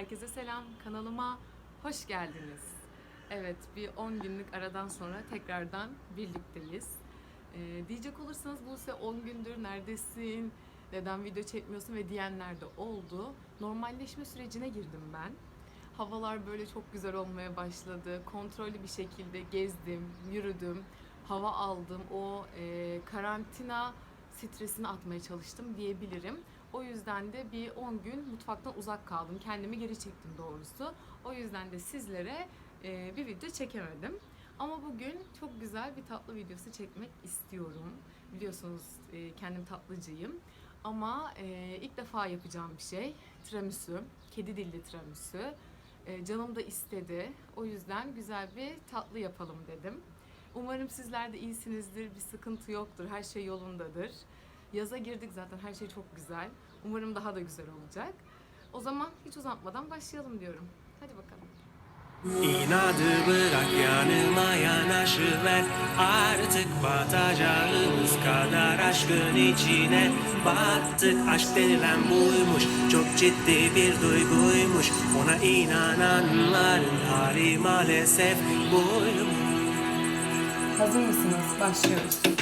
Herkese selam. Kanalıma hoş geldiniz. Evet, bir 10 günlük aradan sonra tekrardan birlikteyiz. Ee, diyecek olursanız Buse 10 gündür neredesin, neden video çekmiyorsun ve diyenler de oldu. Normalleşme sürecine girdim ben. Havalar böyle çok güzel olmaya başladı. Kontrollü bir şekilde gezdim, yürüdüm, hava aldım. O e, karantina stresini atmaya çalıştım diyebilirim. O yüzden de bir 10 gün mutfaktan uzak kaldım. Kendimi geri çektim doğrusu. O yüzden de sizlere e, bir video çekemedim. Ama bugün çok güzel bir tatlı videosu çekmek istiyorum. Biliyorsunuz e, kendim tatlıcıyım. Ama e, ilk defa yapacağım bir şey tiramisu. Kedi dilli tiramisu. E, canım da istedi. O yüzden güzel bir tatlı yapalım dedim. Umarım sizler de iyisinizdir, bir sıkıntı yoktur, her şey yolundadır. Yaza girdik zaten, her şey çok güzel. Umarım daha da güzel olacak. O zaman hiç uzatmadan başlayalım diyorum. Hadi bakalım. İnadı bırak yanıma yanaşıver Artık batacağımız kadar aşkın içine Battık aşk denilen buymuş Çok ciddi bir duyguymuş Ona inananların hali maalesef buymuş Hazır mısınız? Başlıyoruz.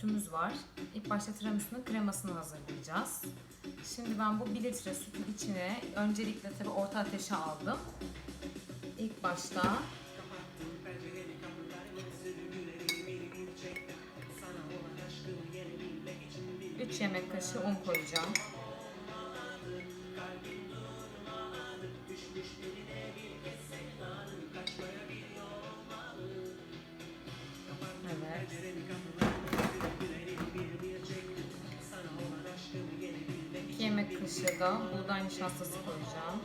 Sütümüz var. İlk başta tiramisu'nun kremasını hazırlayacağız. Şimdi ben bu 1 litre sütün içine öncelikle tabii orta ateşe aldım. İlk başta Üç yemek kaşığı un koyacağım. Kaşığı da buğday nişastası koyacağım.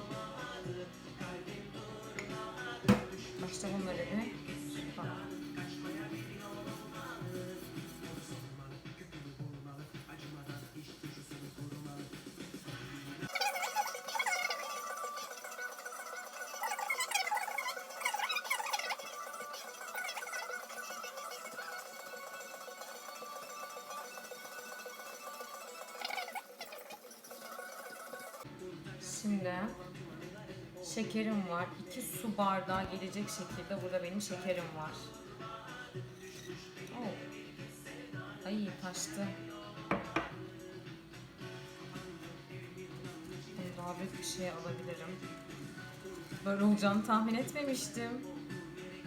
Başta bunları bir Şimdi şekerim var. 2 su bardağı gelecek şekilde burada benim şekerim var. Oh. Ay taştı. Daha büyük bir şey alabilirim. Böyle olacağını tahmin etmemiştim.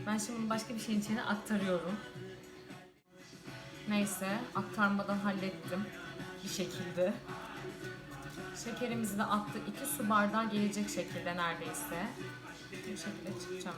Ben şimdi başka bir şeyin içine aktarıyorum. Neyse aktarmadan hallettim bir şekilde. Şekerimizi de attık. 2 su bardağı gelecek şekilde neredeyse. Bu şekilde çıkacağım.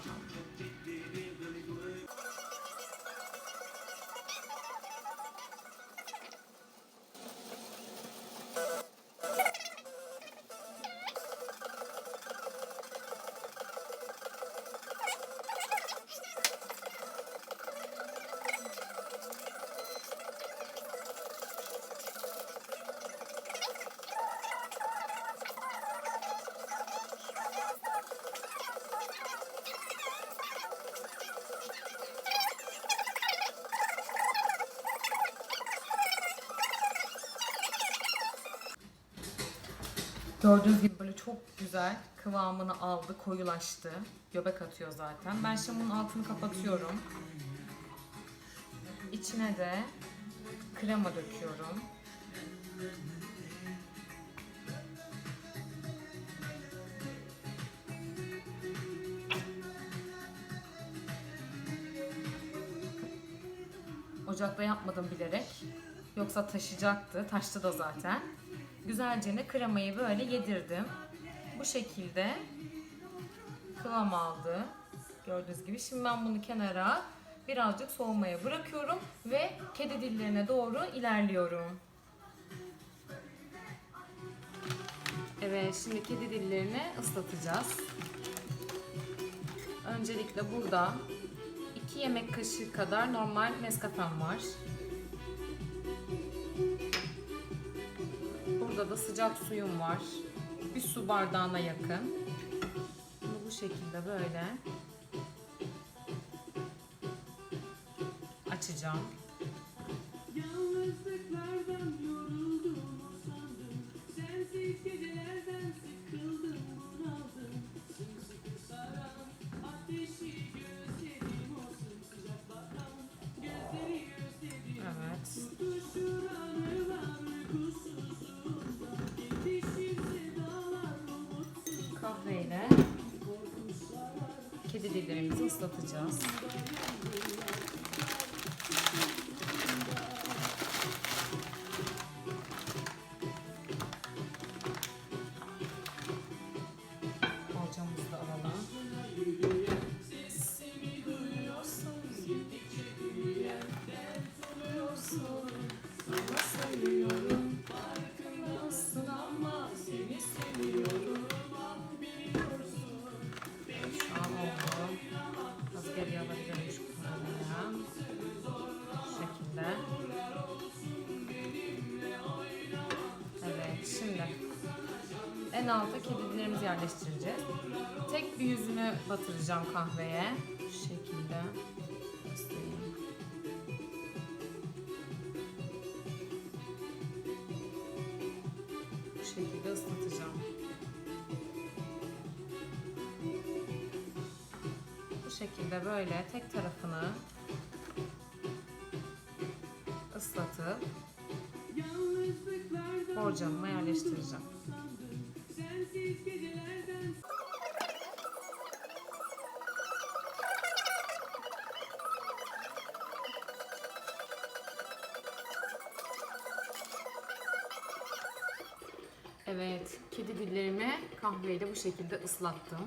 Gördüğünüz gibi böyle çok güzel kıvamını aldı, koyulaştı. Göbek atıyor zaten. Ben şimdi bunun altını kapatıyorum. İçine de krema döküyorum. Ocakta yapmadım bilerek. Yoksa taşacaktı. Taştı da zaten. Güzelce ne kremayı böyle yedirdim. Bu şekilde kıvam aldı. Gördüğünüz gibi. Şimdi ben bunu kenara birazcık soğumaya bırakıyorum ve kedi dillerine doğru ilerliyorum. Evet, şimdi kedi dillerini ıslatacağız. Öncelikle burada 2 yemek kaşığı kadar normal Nescafe'm var. Burada da sıcak suyum var. Bir su bardağına yakın. Bunu bu şekilde böyle açacağım. Yalnızlıklardan kedi dillerimizi ıslatacağız. Alta kedilerimizi yerleştireceğiz. Tek bir yüzünü batıracağım kahveye. Şu şekilde. Bu şekilde ıslatacağım. Bu şekilde böyle tek tarafını ıslatıp borcamıma yerleştireceğim. Evet, kedi dillerimi kahveyle bu şekilde ıslattım.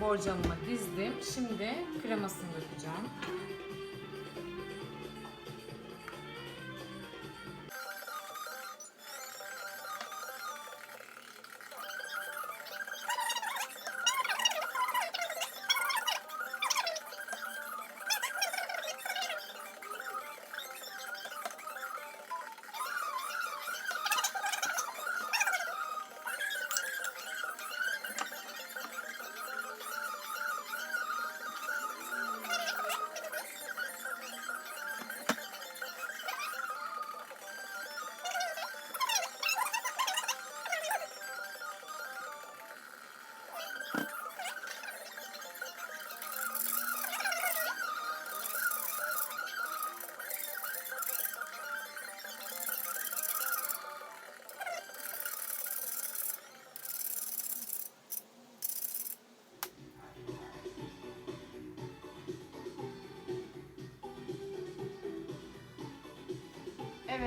Borcamıma dizdim. Şimdi kremasını dökeceğim.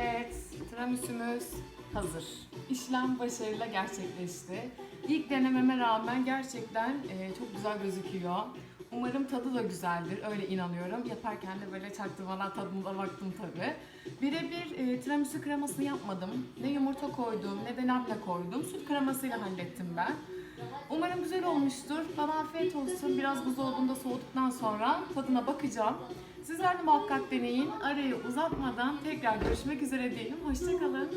Evet, tiramisümüz hazır. İşlem başarıyla gerçekleşti. İlk denememe rağmen gerçekten e, çok güzel gözüküyor. Umarım tadı da güzeldir, öyle inanıyorum. Yaparken de böyle çaktırmadan tadına baktım tabii. Birebir e, tiramisu kremasını yapmadım. Ne yumurta koydum, ne de labne koydum. Süt kremasıyla hallettim ben. Umarım güzel olmuştur. Bana afiyet olsun. Biraz buzdolabında soğuduktan sonra tadına bakacağım. Sizler de muhakkak deneyin. Arayı uzatmadan tekrar görüşmek üzere diyelim. Hoşçakalın.